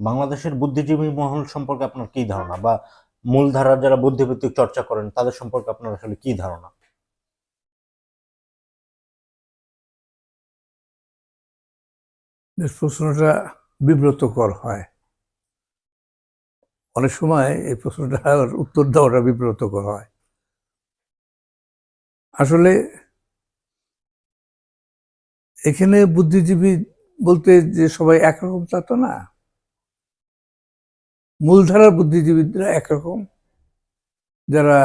বাংলাদেশের বুদ্ধিজীবী মহল সম্পর্কে আপনার কি ধারণা? বা মূলধারার যারা বুদ্ধিভিত্তিক চর্চা করেন, তাদের সম্পর্কে আপনার আসলে কি ধারণা? প্রশ্নটা বিব্রতকর হয়। অনেক সময় এই প্রশ্নটার উত্তর দেওয়াটা বিব্রতকর হয়। আসলে এখানে বুদ্ধিজীবী বলতে যে সবাই একরকম তা তো না। মূলধারার বুদ্ধিজীবীরা একরকম, যারা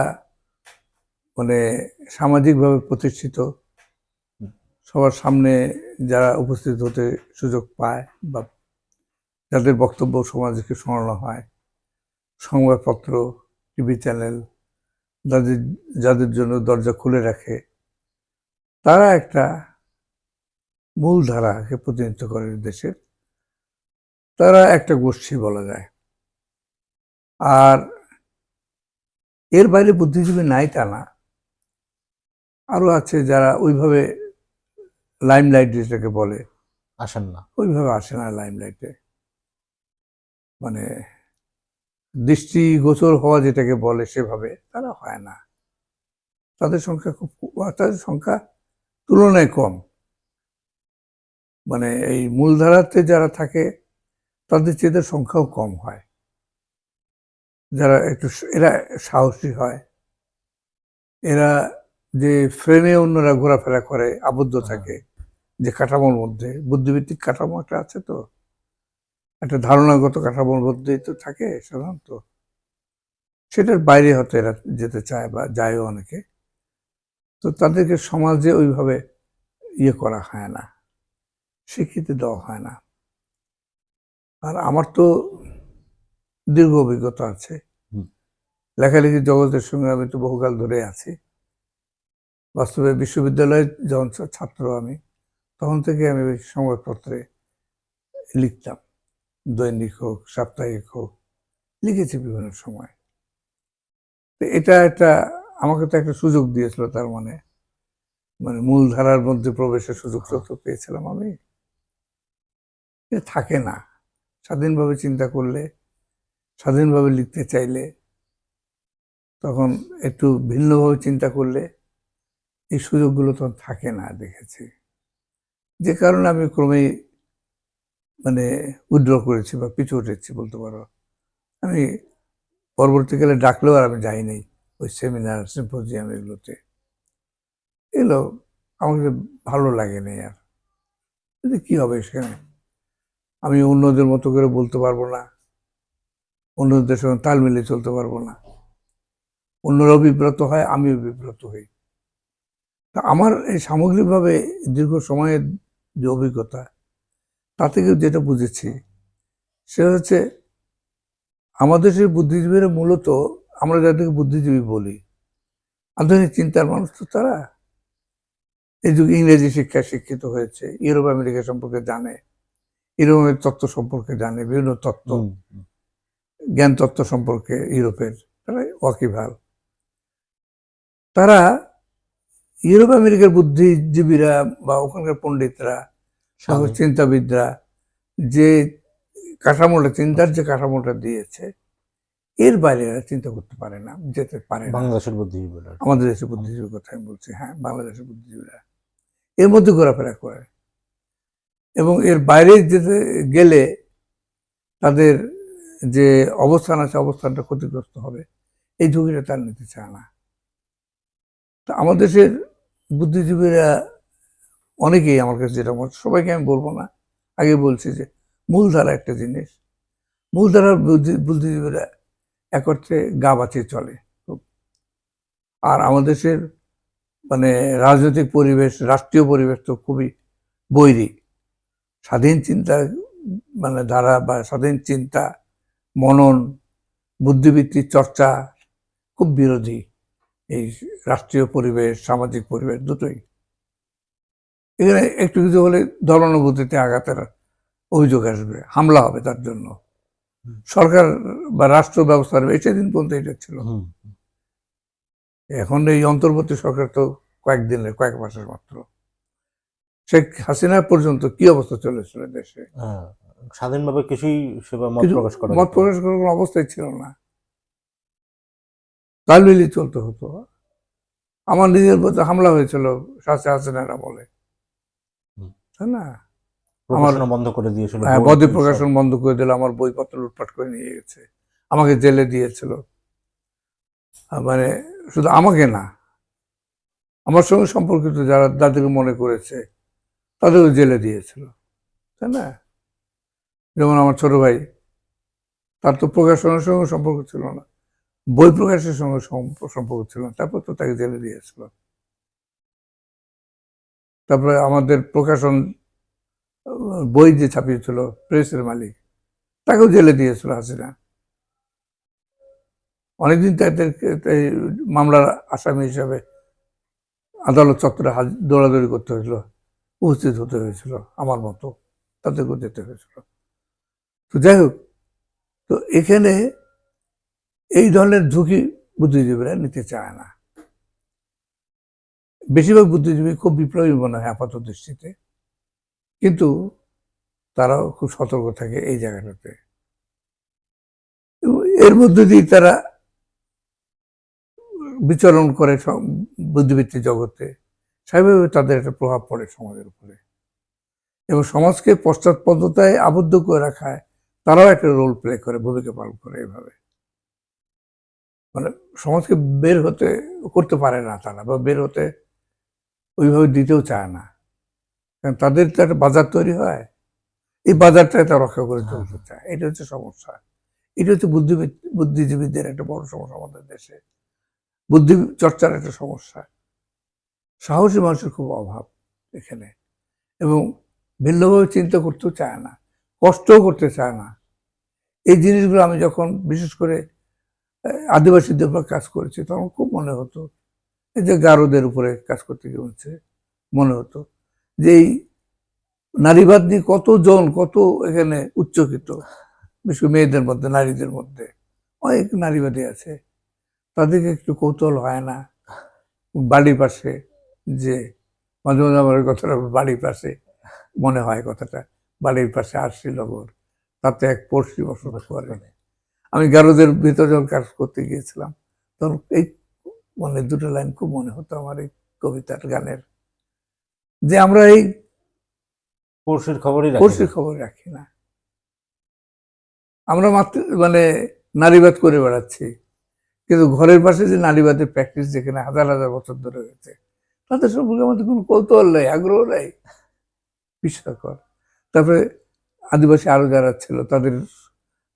মানে সামাজিকভাবে প্রতিষ্ঠিত, সবার সামনে যারা উপস্থিত হতে সুযোগ পায় বা যাদের বক্তব্য সমাজকে শোনানো হয়, সংবাদপত্র, টিভি চ্যানেল, যাদের যাদের জন্য দরজা খুলে রাখে, তারা একটা মূলধারাকে প্রতিনিধিত্ব করে দেশের। তারা একটা গোষ্ঠী বলা যায়। আর এর বাইরে বুদ্ধিজীবী নাই তা না। আরও আছে যারা ওইভাবে লাইমলাইট যেটাকে বলে। আসেন না। ওইভাবে আসে না লাইমলাইটে। মানে দৃষ্টিগোচর হওয়া যেটাকে বলে সেভাবে তারা হয় না। তাদের সংখ্যা খুব তাদের সংখ্যা তুলনায় কম। মানে এই মূলধারাতে যারা থাকে তাদের চেয়েদের সংখ্যাও কম হয়। যারা একটু এরা সাহসী হয়। এরা যে ফ্রেমে অন্যরা ঘোরাফেরা করে আবদ্ধ থাকে যে কাঠামোর মধ্যে বুদ্ধিভিত্তিক কাঠামো একটা আছে তো। একটা ধারণাগত কাঠামোর মধ্যেই তো থাকে সাধারণত। সেটার বাইরে হয়তো এরা যেতে চায় বা যায়ও অনেকে। তো তাদেরকে সমাজে ওইভাবে ইয়ে করা হয় না স্বীকৃতি দেওয়া হয় না। আর আমার তো দীর্ঘ অভিজ্ঞতা আছে। হুম। লেখালেখি জগতের সঙ্গে আমি তো বহুকাল ধরে আছি। বাস্তবে বিশ্ববিদ্যালয়ে যখন ছাত্র আমি তখন থেকে আমি সংবাদপত্রে লিখতাম। দৈনিক হোক সাপ্তাহিক হোক লিখেছি বিভিন্ন সময়। তো এটা একটা আমাকে তো একটা সুযোগ দিয়েছিল তার মানে। মানে মূলধারার মধ্যে প্রবেশের সুযোগ তো পেয়েছিলাম আমি। থাকে না। স্বাধীনভাবে চিন্তা করলে স্বাধীনভাবে লিখতে চাইলে তখন একটু ভিন্নভাবে চিন্তা করলে এই সুযোগগুলো তখন থাকে না, দেখেছি। যে কারণে আমি ক্রমেই মানে উইড্র করেছি বা পিছু উঠেছি বলতে পারো। আমি পরবর্তীকালে ডাকলেও আর আমি যাই নাই ওই সেমিনার, সিম্পোজিয়াম এগুলোতে। এগুলো আমাকে ভালো লাগে না আর কি হবে সেখানে? আমি অন্যদের মতো করে বলতে পারব না। অন্যদের সঙ্গে তাল মিলিয়ে চলতে পারব না। অন্যরাও বিব্রত হয়, আমিও বিব্রত হই। তা আমার এই সামগ্রিকভাবে দীর্ঘ সময়ের যে অভিজ্ঞতা তা থেকে যেটা বুঝেছি, সেটা হচ্ছে আমাদের সেই বুদ্ধিজীবীরা মূলত, আমরা যাদেরকে বুদ্ধিজীবী বলি, আধুনিক চিন্তার মানুষ তো তারা। এই যুগে ইংরেজি শিক্ষায় শিক্ষিত হয়েছে, ইউরোপ আমেরিকা সম্পর্কে জানে, ইউরোপের তত্ত্ব সম্পর্কে জানে, বিভিন্ন তত্ত্ব। জ্ঞান তত্ত্ব সম্পর্কে ইউরোপের তারা ওয়াকিভাল তারা ইউরোপ আমেরিকার বুদ্ধিজীবীরা বা ওখানকার পণ্ডিতরা। চিন্তাবিদরা যে কাঠামোটা চিন্তার যে কাঠামোটা দিয়েছে এর বাইরে এরা চিন্তা করতে পারে না যেতে পারে বাংলাদেশের বুদ্ধিজীবীরা। আমাদের দেশের বুদ্ধিজীবীর কথা আমি বলছি হ্যাঁ বাংলাদেশের বুদ্ধিজীবীরা। এর মধ্যে ঘোরাফেরা করে। এবং এর বাইরে যেতে গেলে তাদের যে অবস্থান আছে, অবস্থানটা ক্ষতিগ্রস্ত হবে। এই ঝুঁকিটা তার নিতে চায় না। তা আমাদের দেশের বুদ্ধিজীবীরা অনেকেই আমার কাছে যেটা মনে সবাইকে আমি বলব না। আগে বলছি যে মূলধারা একটা জিনিস। মূলধারার বুদ্ধি- বুদ্ধিজীবীরা এক অর্থে গা বাঁচিয়ে চলে আর আমাদের দেশের মানে রাজনৈতিক পরিবেশ, রাষ্ট্রীয় পরিবেশ তো খুবই বৈরী। স্বাধীন চিন্তা মানে ধারা বা স্বাধীন চিন্তা মনন বুদ্ধিবৃত্তির চর্চা খুব বিরোধী এই রাষ্ট্রীয় পরিবেশ সামাজিক পরিবেশ দুটোই। এখানে একটু কিছু হলে ধর্মানুভূতিতে আঘাতের অভিযোগ আসবে হামলা হবে তার জন্য। সরকার বা রাষ্ট্র ব্যবস্থার এই সেদিন পর্যন্ত এটা ছিল। এখন এই অন্তর্বর্তী সরকার তো কয়েকদিনের কয়েক মাসের মাত্র। শেখ হাসিনা পর্যন্ত কি অবস্থা চলেছিল দেশে? হ্যাঁ, স্বাধীনভাবে কিছুই সেবা মত প্রকাশ করা মত প্রকাশ করার কোনো অবস্থায় ছিল না। তাল মিলিয়ে চলতে হতো। আমার নিজের প্রতি হামলা হয়েছিল শাসে হাসিনার হুম। তাই না? প্রকাশনা বন্ধ করে দিয়েছিল হ্যাঁ বই, বদি প্রকাশন বন্ধ করে দিল আমার বইপত্র লুটপাট করে নিয়ে গেছে। আমাকে জেলে দিয়েছিল। মানে শুধু আমাকে না আমার সঙ্গে সম্পর্কিত যারা দাদিকে মনে করেছে তাদেরও জেলে দিয়েছিল। তাই না? যেমন আমার ছোট ভাই, তার তো প্রকাশনের সঙ্গে সম্পর্ক ছিল না। বই প্রকাশের সঙ্গে সম্পর্ক ছিল না। তারপর তো তাকে জেলে দিয়েছিল তারপরে আমাদের প্রকাশন, বই যে ছাপিয়েছিল প্রেসের মালিক, তাকেও জেলে দিয়েছিল হাসিনা। অনেকদিন তাদেরকে মামলার আসামি হিসাবে আদালত চত্বরে দৌড়াদৌড়ি করতে হয়েছিল, উপস্থিত হতে হয়েছিল, আমার মতো, তাদেরকেও যেতে হয়েছিল। তো যাই হোক, তো এখানে এই ধরনের ঝুঁকি বুদ্ধিজীবীরা নিতে চায় না। বেশিরভাগ বুদ্ধিজীবী খুব বিপ্লবী মনে হয় আপাত দৃষ্টিতে, কিন্তু তারাও খুব সতর্ক থাকে এই জায়গাটাতে। এর মধ্যে দিয়ে তারা বিচরণ করে সব বুদ্ধিবৃত্তিক জগতে। স্বাভাবিকভাবে তাদের একটা প্রভাব পড়ে সমাজের উপরে। এবং সমাজকে পশ্চাৎপদতায় আবদ্ধ করে রাখায় তারাও একটা রোল প্লে করে, ভূমিকা পালন করে এভাবে। মানে সমাজকে বের হতে, করতে পারে না তারা বা বের হতে ওইভাবে দিতেও চায় না। কারণ তাদের তো একটা বাজার তৈরি হয়। এই বাজারটা তারা রক্ষা করে চলতে চায়। এটা হচ্ছে সমস্যা। এটা হচ্ছে বুদ্ধিবৃত্তি বুদ্ধিজীবীদের একটা বড় সমস্যা আমাদের দেশে। বুদ্ধি চর্চার একটা সমস্যা। সাহসী মানুষের খুব অভাব এখানে। এবং ভিন্নভাবে চিন্তা করতেও চায় না। কষ্টও করতে চায় না। এই জিনিসগুলো আমি যখন বিশেষ করে আদিবাসীদের উপর কাজ করেছি, তখন খুব মনে হতো, এই যে গারোদের উপরে কাজ করতে গিয়ে হচ্ছে মনে হতো যে এই নারীবাদ নিয়ে কতজন, কত এখানে উচ্চকিত, বিশেষ মেয়েদের মধ্যে, নারীদের মধ্যে, অনেক নারীবাদী আছে। তাদেরকে একটু কৌতূহল হয় না, বাড়ির পাশে যে, মাঝে মাঝে আমার কথাটা, বাড়ির পাশে মনে হয় কথাটা, বাড়ির পাশে আরশি নগর তাতে এক পড়শি বসবাস করে। আমি গারোদের ভিতরে যখন কাজ করতে গিয়েছিলাম তখন এই মানে দুটো লাইন খুব মনে হতো আমার এই কবিতার গানের। যে আমরা এই পড়শির খবরই পড়শির খবর রাখি না। আমরা মাত্র মানে নারীবাদ করে বেড়াচ্ছি। কিন্তু ঘরের পাশে যে নারীবাদের প্র্যাকটিস যেখানে হাজার হাজার বছর ধরে হয়েছে তাদের সম্পর্কে আমাদের কোনো কৌতূহল নেই আগ্রহ নেই। বিস্ময়কর। তারপরে আদিবাসী আরও যারা ছিল তাদের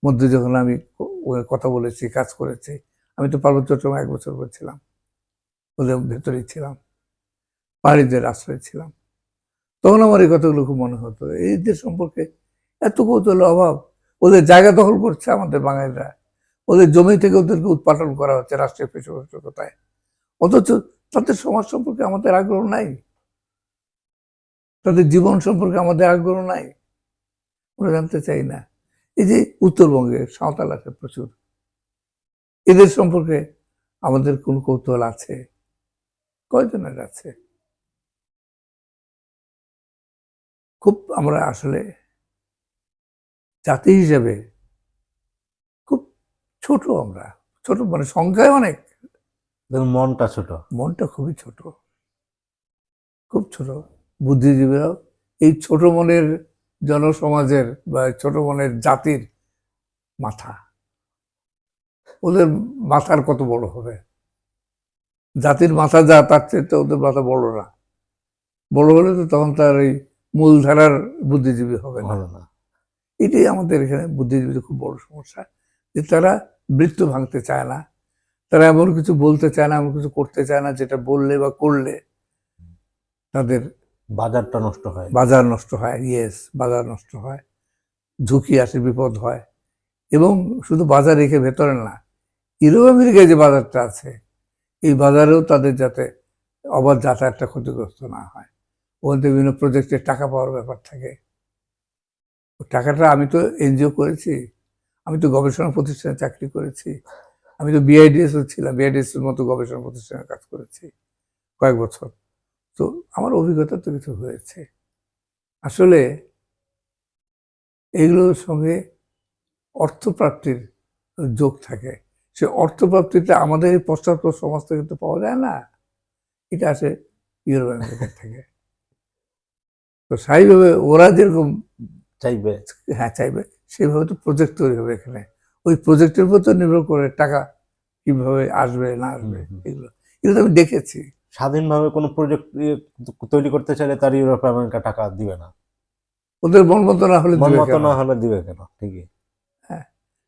মধ্যে যখন আমি কথা বলেছি, কাজ করেছি, আমি তো পার্বত্য চট্টগ্রামে এক বছর করে ছিলাম। ওদের ভেতরেই ছিলাম। পাহাড়িদের আশ্রয় ছিলাম। তখন আমার এই কথাগুলো খুব মনে হতো। এইদের সম্পর্কে এত কৌতূহলের অভাব, ওদের জায়গা দখল করছে আমাদের বাঙালিরা। ওদের জমি থেকে ওদেরকে উৎপাদন করা হচ্ছে রাষ্ট্রীয় পৃষ্ঠপোষকতায় অথচ তাদের সমাজ সম্পর্কে আমাদের আগ্রহ নাই। তাদের জীবন সম্পর্কে আমাদের আগ্রহ নাই। আমরা জানতে চাই না। এই যে উত্তরবঙ্গে সাঁওতাল আছে প্রচুর। এদের সম্পর্কে আমাদের কোন কৌতূহল আছে? কয়জনের আছে? খুব আমরা আসলে জাতি হিসেবে খুব ছোট আমরা। ছোট মানে সংখ্যায় অনেক। মনটা ছোট। মনটা খুবই ছোট। খুব ছোট। বুদ্ধিজীবীরাও এই ছোট মনের জনসমাজের বা ছোট মনের জাতির মাথা। ওদের মাথার কত বড় হবে? জাতির মাথা যা তার চেয়ে তো ওদের মাথা বড় না। বড় হলে তো তখন তার এই মূলধারার বুদ্ধিজীবী হবে না। ভালো না। এটাই আমাদের এখানে বুদ্ধিজীবীদের খুব বড় সমস্যা যে তারা বৃত্ত ভাঙতে চায় না। তারা এমন কিছু বলতে চায় না এমন কিছু করতে চায় না যেটা বললে বা করলে তাদের বাজারটা নষ্ট হয়। বাজার নষ্ট হয় ইয়েস বাজার নষ্ট হয়, ঝুঁকি আসে, বিপদ হয়। এবং শুধু বাজার রেখে ভেতরে না, ইউরোপ আমেরিকায় যে বাজারটা আছে, এই বাজারেও তাদের যাতে অবাধ যাতায়াতটা ক্ষতিগ্রস্ত না হয়। ওখানে বিভিন্ন প্রজেক্টের টাকা পাওয়ার ব্যাপার থাকে। টাকাটা আমি তো এনজিও করেছি, আমি তো গবেষণা প্রতিষ্ঠানে চাকরি করেছি, আমি তো বিআইডিএস ছিলাম বিআইডিএস এর মতো গবেষণা প্রতিষ্ঠানে কাজ করেছি কয়েক বছর। তো আমার অভিজ্ঞতা তো কিছু হয়েছে। আসলে এগুলোর সঙ্গে অর্থপ্রাপ্তির যোগ থাকে। সে অর্থপ্রাপ্তিটা আমাদের এই পশ্চাৎপদ সমাজ থেকে তো পাওয়া যায় না। এটা আসে ইউরোপ আমেরিকার থেকে। তো স্বাভাবিকভাবে ওরা যেরকম চাইবে। হ্যাঁ চাইবে সেভাবে তো প্রজেক্ট তৈরি হবে এখানে। ওই প্রজেক্টের উপর তো নির্ভর করে টাকা কীভাবে আসবে না আসবে। এগুলো। এগুলো তো আমি দেখেছি। স্বাধীনভাবে কোনো প্রজেক্ট তৈরি করতে চাইলে তার ইউরোপ আমেরিকা টাকা দিবে না। ওদের মন মতো না হলে মন দিবে কেন? না হলে দিবে কেন? ঠিকই।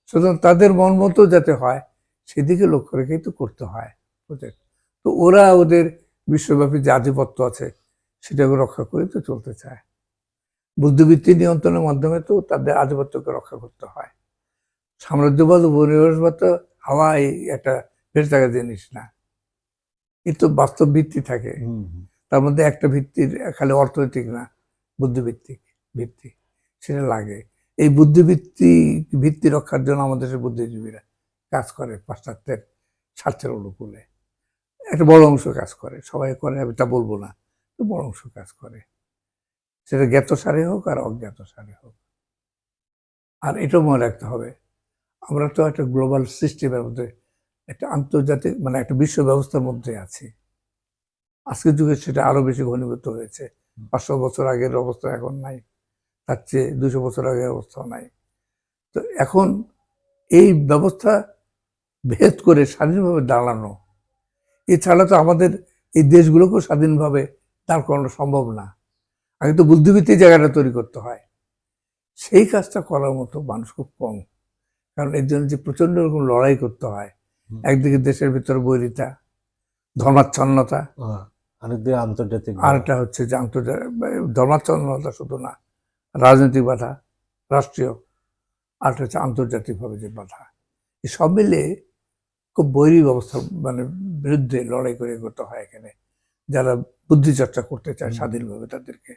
সুতরাং তাদের মন মতো যাতে হয় সেদিকে লক্ষ্য রেখেই তো করতে হয় প্রজেক্ট তো ওরা ওদের বিশ্বব্যাপী যে আধিপত্য আছে সেটাকে রক্ষা করে তো চলতে চায়। বুদ্ধিবৃত্তি নিয়ন্ত্রণের মাধ্যমে তো তাদের আধিপত্যকে রক্ষা করতে হয়। সাম্রাজ্যবাদ উপনিবেশবাদ তো হাওয়া এই একটা বেশ থাকা জিনিস না। এ তো বাস্তব ভিত্তি থাকে। তার মধ্যে একটা ভিত্তির খালি অর্থনৈতিক না বুদ্ধিভিত্তিক ভিত্তি সেটা লাগে। এই বুদ্ধিভিত্তি ভিত্তি রক্ষার জন্য আমাদের দেশের বুদ্ধিজীবীরা কাজ করে পাশ্চাত্যের স্বার্থের অনুকূলে। একটা বড় অংশ কাজ করে সবাই করে আমি তা বলব না তো বড় অংশ কাজ করে। সেটা জ্ঞাত সারে হোক আর অজ্ঞাত সারে হোক। আর এটাও মনে রাখতে হবে আমরা তো একটা গ্লোবাল সিস্টেমের মধ্যে একটা আন্তর্জাতিক মানে একটা বিশ্ব ব্যবস্থার মধ্যে আছে। আজকের যুগে সেটা আরও বেশি ঘনীভূত হয়েছে। পাঁচশো বছর আগের অবস্থা এখন নাই। তার চেয়ে দুশো বছর আগের অবস্থাও নাই। তো এখন এই ব্যবস্থা ভেদ করে স্বাধীনভাবে দাঁড়ানো এছাড়া তো আমাদের এই দেশগুলোকেও স্বাধীনভাবে দাঁড় করানো সম্ভব না। আগে তো বুদ্ধিবৃত্তির জায়গাটা তৈরি করতে হয়। সেই কাজটা করার মতো মানুষ খুব কম। কারণ এর জন্য যে প্রচণ্ড রকম লড়াই করতে হয়। একদিকে দেশের ভিতরে বৈরিতা ধর্মাচ্ছন্নতা আরেকদিকে আন্তর্জাতিক আর একটা হচ্ছে যে আন্তর্জাতিক ধর্মাচ্ছন্নতা শুধু না রাজনৈতিক বাধা রাষ্ট্রীয় আর একটা হচ্ছে আন্তর্জাতিকভাবে যে বাধা। সব মিলে খুব বৈরী ব্যবস্থা মানে বিরুদ্ধে লড়াই করে করতে হয় এখানে। যারা বুদ্ধিচর্চা করতে চায় স্বাধীনভাবে তাদেরকে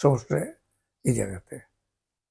সমস্যা এই জায়গাতে।